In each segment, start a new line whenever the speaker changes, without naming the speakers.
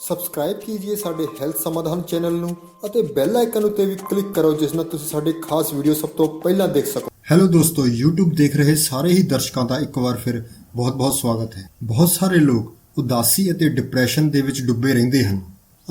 Subscribe ਕੀजिए ਸਾਡੇ health ਸਮਾਧਾਨ channel ਨੂੰ ਅਤੇ ਬੈਲ ਆਈਕਨ ਉੱਤੇ ਵੀ ਕਲਿੱਕ ਕਰੋ, ਜਿਸ ਨਾਲ ਤੁਸੀਂ ਸਾਡੇ ਖਾਸ ਵੀਡੀਓ ਸਭ ਤੋਂ ਪਹਿਲਾਂ ਦੇਖ ਸਕੋ। ਹੈਲੋ ਦੋਸਤੋ, YouTube ਦੇਖ ਰਹੇ ਸਾਰੇ ਹੀ ਦਰਸ਼ਕਾਂ ਦਾ ਇੱਕ ਵਾਰ ਫਿਰ ਬਹੁਤ-ਬਹੁਤ ਸਵਾਗਤ ਹੈ। ਬਹੁਤ ਸਾਰੇ ਲੋਕ ਉਦਾਸੀ ਅਤੇ ਡਿਪਰੈਸ਼ਨ ਦੇ ਵਿੱਚ ਡੁੱਬੇ ਰਹਿੰਦੇ ਹਨ।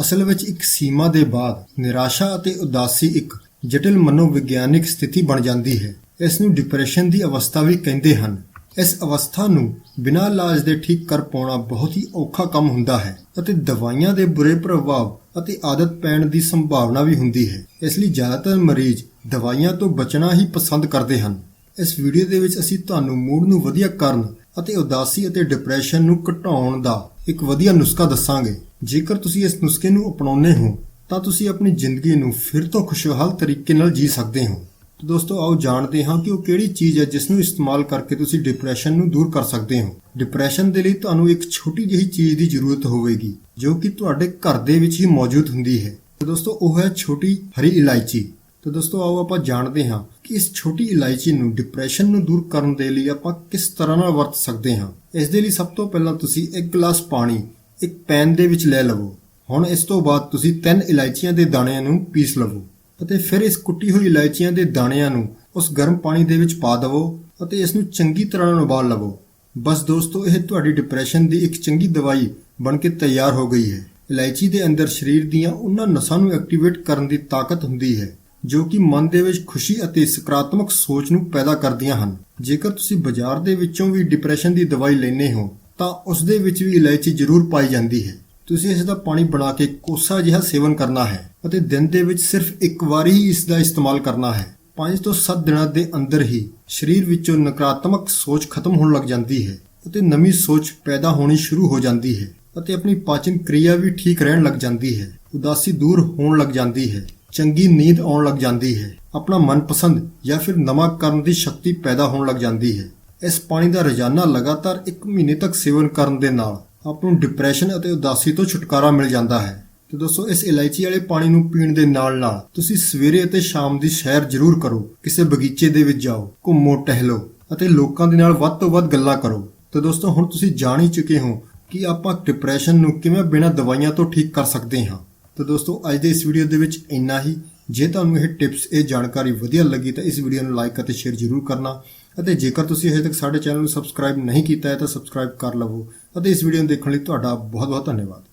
ਅਸਲ ਵਿੱਚ ਇੱਕ ਸੀਮਾ ਦੇ ਬਾਅਦ ਨਿਰਾਸ਼ਾ ਅਤੇ ਉਦਾਸੀ ਇੱਕ ਜਟਿਲ ਮਨੋਵਿਗਿਆਨਿਕ ਸਥਿਤੀ ਬਣ ਜਾਂਦੀ ਹੈ। ਇਸ ਨੂੰ ਡਿਪਰੈਸ਼ਨ ਦੀ ਅਵਸਥਾ ਵੀ ਕਹਿੰਦੇ ਹਨ। ਇਸ ਅਵਸਥਾ ਨੂੰ ਬਿਨਾਂ ਇਲਾਜ ਦੇ ਠੀਕ ਕਰ ਪਾਉਣਾ ਬਹੁਤ ਹੀ ਔਖਾ ਕੰਮ ਹੁੰਦਾ ਹੈ ਅਤੇ ਦਵਾਈਆਂ ਦੇ ਬੁਰੇ ਪ੍ਰਭਾਵ ਅਤੇ ਆਦਤ ਪੈਣ ਦੀ ਸੰਭਾਵਨਾ ਵੀ ਹੁੰਦੀ ਹੈ। ਇਸ ਲਈ ਜ਼ਿਆਦਾਤਰ ਮਰੀਜ਼ ਦਵਾਈਆਂ ਤੋਂ ਬਚਣਾ ਹੀ ਪਸੰਦ ਕਰਦੇ ਹਨ। ਇਸ ਵੀਡੀਓ ਦੇ ਵਿੱਚ ਅਸੀਂ ਤੁਹਾਨੂੰ ਮੂਡ ਨੂੰ ਵਧੀਆ ਕਰਨ ਅਤੇ ਉਦਾਸੀ ਅਤੇ ਡਿਪਰੈਸ਼ਨ ਨੂੰ ਘਟਾਉਣ ਦਾ ਇੱਕ ਵਧੀਆ ਨੁਸਖਾ ਦੱਸਾਂਗੇ। ਜੇਕਰ ਤੁਸੀਂ ਇਸ ਨੁਸਖੇ ਨੂੰ ਅਪਣਾਉਂਦੇ ਹੋ, ਤਾਂ ਤੁਸੀਂ ਆਪਣੀ ਜ਼ਿੰਦਗੀ ਨੂੰ ਫਿਰ ਤੋਂ ਖੁਸ਼ਹਾਲ ਤਰੀਕੇ ਨਾਲ ਜੀ ਸਕਦੇ ਹੋ। ਤਾਂ ਦੋਸਤੋ, ਆਓ ਜਾਣਦੇ ਹਾਂ ਕਿ ਉਹ ਕਿਹੜੀ ਚੀਜ਼ ਹੈ ਜਿਸ ਨੂੰ ਇਸਤੇਮਾਲ ਕਰਕੇ ਤੁਸੀਂ ਡਿਪਰੈਸ਼ਨ ਨੂੰ ਦੂਰ ਕਰ ਸਕਦੇ ਹੋ। ਡਿਪਰੈਸ਼ਨ ਦੇ ਲਈ ਤੁਹਾਨੂੰ ਇੱਕ ਛੋਟੀ ਜਿਹੀ ਚੀਜ਼ ਦੀ ਜ਼ਰੂਰਤ ਹੋਵੇਗੀ, ਜੋ ਕਿ ਤੁਹਾਡੇ ਘਰ ਦੇ ਵਿੱਚ ਹੀ ਮੌਜੂਦ ਹੁੰਦੀ ਹੈ। ਤਾਂ ਦੋਸਤੋ, ਉਹ ਹੈ ਛੋਟੀ ਹਰੀ ਇਲਾਇਚੀ। ਤਾਂ ਦੋਸਤੋ, ਆਓ ਆਪਾਂ ਜਾਣਦੇ ਹਾਂ ਕਿ ਇਸ ਛੋਟੀ ਇਲਾਇਚੀ ਨੂੰ ਡਿਪਰੈਸ਼ਨ ਨੂੰ ਦੂਰ ਕਰਨ ਦੇ ਲਈ ਆਪਾਂ ਕਿਸ ਤਰ੍ਹਾਂ ਨਾਲ ਵਰਤ ਸਕਦੇ ਹਾਂ। ਇਸ ਦੇ ਲਈ ਸਭ ਤੋਂ ਪਹਿਲਾਂ ਤੁਸੀਂ ਇੱਕ ਗਲਾਸ ਪਾਣੀ, ਇੱਕ ਪੈਨ ਦੇ ਵਿੱਚ ਲੈ ਲਵੋ। ਹੁਣ ਇਸ ਤੋਂ ਬਾਅਦ ਤੁਸੀਂ ਤਿੰਨ ਇਲਾਇਚੀਆਂ ਦੇ ਦਾਣਿਆਂ ਨੂੰ ਪੀਸ ਲਵੋ। ਅਤੇ ਫਿਰ ਇਸ ਕੁੱਟੀ ਹੋਈ ਇਲਾਇਚੀਆਂ ਦੇ ਦਾਣਿਆਂ ਨੂੰ ਉਸ ਗਰਮ ਪਾਣੀ ਦੇ ਵਿੱਚ ਪਾ ਦਿਵੋ ਅਤੇ ਇਸ ਨੂੰ ਚੰਗੀ ਤਰ੍ਹਾਂ ਨਾਲ ਉਬਾਲ ਲਵੋ। ਬਸ ਦੋਸਤੋ, ਇਹ ਤੁਹਾਡੀ ਡਿਪਰੈਸ਼ਨ ਦੀ ਇੱਕ ਚੰਗੀ ਦਵਾਈ ਬਣ ਕੇ ਤਿਆਰ ਹੋ ਗਈ ਹੈ। ਇਲਾਇਚੀ ਦੇ ਅੰਦਰ ਸਰੀਰ ਦੀਆਂ ਉਹਨਾਂ ਨਸਾਂ ਨੂੰ ਐਕਟੀਵੇਟ ਕਰਨ ਦੀ ਤਾਕਤ ਹੁੰਦੀ ਹੈ, ਜੋ ਕਿ ਮਨ ਦੇ ਵਿੱਚ ਖੁਸ਼ੀ ਅਤੇ ਸਕਾਰਾਤਮਕ ਸੋਚ ਨੂੰ ਪੈਦਾ ਕਰਦੀਆਂ ਹਨ। ਜੇਕਰ ਤੁਸੀਂ ਬਾਜ਼ਾਰ ਦੇ ਵਿੱਚੋਂ ਵੀ ਡਿਪਰੈਸ਼ਨ ਦੀ ਦਵਾਈ ਲੈਨੇ ਹੋ, ਤਾਂ ਉਸ ਦੇ ਵਿੱਚ ਵੀ ਇਲਾਇਚੀ ਜ਼ਰੂਰ ਪਾਈ ਜਾਂਦੀ ਹੈ। ਤੁਸੀਂ ਇਸ ਦਾ ਪਾਣੀ ਬਣਾ ਕੇ ਕੋਸਾ ਜਿਹਾ ਸੇਵਨ ਕਰਨਾ ਹੈ ਅਤੇ ਦਿਨ ਦੇ ਵਿੱਚ ਸਿਰਫ ਇੱਕ ਵਾਰ ਹੀ ਇਸ ਦਾ ਇਸਤੇਮਾਲ ਕਰਨਾ ਹੈ। 5 ਤੋਂ 7 ਦਿਨਾਂ ਦੇ ਅੰਦਰ ਹੀ ਸਰੀਰ ਵਿੱਚੋਂ ਨਕਾਰਾਤਮਕ ਸੋਚ ਖਤਮ ਹੋਣ ਲੱਗ ਜਾਂਦੀ ਹੈ ਅਤੇ ਨਵੀਂ ਸੋਚ ਪੈਦਾ ਹੋਣੀ ਸ਼ੁਰੂ ਹੋ ਜਾਂਦੀ ਹੈ ਅਤੇ ਆਪਣੀ ਪਾਚਨ ਕਿਰਿਆ ਵੀ ਠੀਕ ਰਹਿਣ ਲੱਗ ਜਾਂਦੀ ਹੈ, ਉਦਾਸੀ ਦੂਰ ਹੋਣ ਲੱਗ ਜਾਂਦੀ ਹੈ, ਚੰਗੀ ਨੀਂਦ ਆਉਣ ਲੱਗ ਜਾਂਦੀ ਹੈ, ਆਪਣਾ ਮਨਪਸੰਦ ਜਾਂ ਫਿਰ ਨਵਾਂ ਕਰਨ ਦੀ ਸ਼ਕਤੀ ਪੈਦਾ ਹੋਣ ਲੱਗ ਜਾਂਦੀ ਹੈ। ਇਸ ਪਾਣੀ ਦਾ ਰੋਜ਼ਾਨਾ ਲਗਾਤਾਰ 1 ਮਹੀਨੇ ਤੱਕ ਸੇਵਨ ਕਰਨ ਦੇ ਨਾਲ ਆਪ ਨੂੰ ਡਿਪਰੈਸ਼ਨ ਅਤੇ ਉਦਾਸੀ ਤੋਂ ਛੁਟਕਾਰਾ ਮਿਲ ਜਾਂਦਾ ਹੈ। ਤੇ ਦੋਸਤੋ, ਇਸ ਇਲਾਇਚੀ ਵਾਲੇ ਪਾਣੀ ਨੂੰ ਪੀਣ ਦੇ ਨਾਲ ਨਾਲ ਤੁਸੀਂ ਸਵੇਰੇ ਅਤੇ ਸ਼ਾਮ ਦੀ ਸੈਰ ਜ਼ਰੂਰ ਕਰੋ। ਕਿਸੇ ਬਗੀਚੇ ਦੇ ਵਿੱਚ ਜਾਓ, ਘੁੰਮੋ, ਟਹਿਲੋ ਅਤੇ ਲੋਕਾਂ ਦੇ ਨਾਲ ਵੱਧ ਤੋਂ ਵੱਧ ਗੱਲਾਂ ਕਰੋ। ਤੇ ਦੋਸਤੋ, ਹੁਣ ਤੁਸੀਂ ਜਾਣ ਹੀ ਚੁੱਕੇ ਹੋ ਕਿ ਆਪਾਂ ਡਿਪਰੈਸ਼ਨ ਨੂੰ ਕਿਵੇਂ ਬਿਨਾਂ ਦਵਾਈਆਂ ਤੋਂ ਠੀਕ ਕਰ ਸਕਦੇ ਹਾਂ। ਤੇ ਦੋਸਤੋ, ਅੱਜ ਦੇ ਇਸ ਵੀਡੀਓ ਦੇ ਵਿੱਚ ਇੰਨਾ ਹੀ। ਜੇ ਤੁਹਾਨੂੰ ਇਹ ਟਿਪਸ ਇਹ ਜਾਣਕਾਰੀ ਵਧੀਆ ਲੱਗੀ ਤਾਂ ਇਸ ਵੀਡੀਓ ਨੂੰ ਲਾਈਕ ਅਤੇ ਸ਼ੇਅਰ ਜ਼ਰੂਰ ਕਰਨਾ। ਅਤੇ ਜੇਕਰ ਤੁਸੀਂ ਹਜੇ ਤੱਕ ਸਾਡੇ ਚੈਨਲ ਨੂੰ ਸਬਸਕ੍ਰਾਈਬ ਨਹੀਂ ਕੀਤਾ ਹੈ ਤਾਂ ਸਬਸਕ੍ਰਾਈਬ ਕਰ ਲਵੋ ਅਤੇ ਇਸ ਵੀਡੀਓ ਨੂੰ ਦੇਖਣ ਲਈ ਤੁਹਾਡਾ ਬਹੁਤ ਬਹੁਤ ਧੰਨਵਾਦ।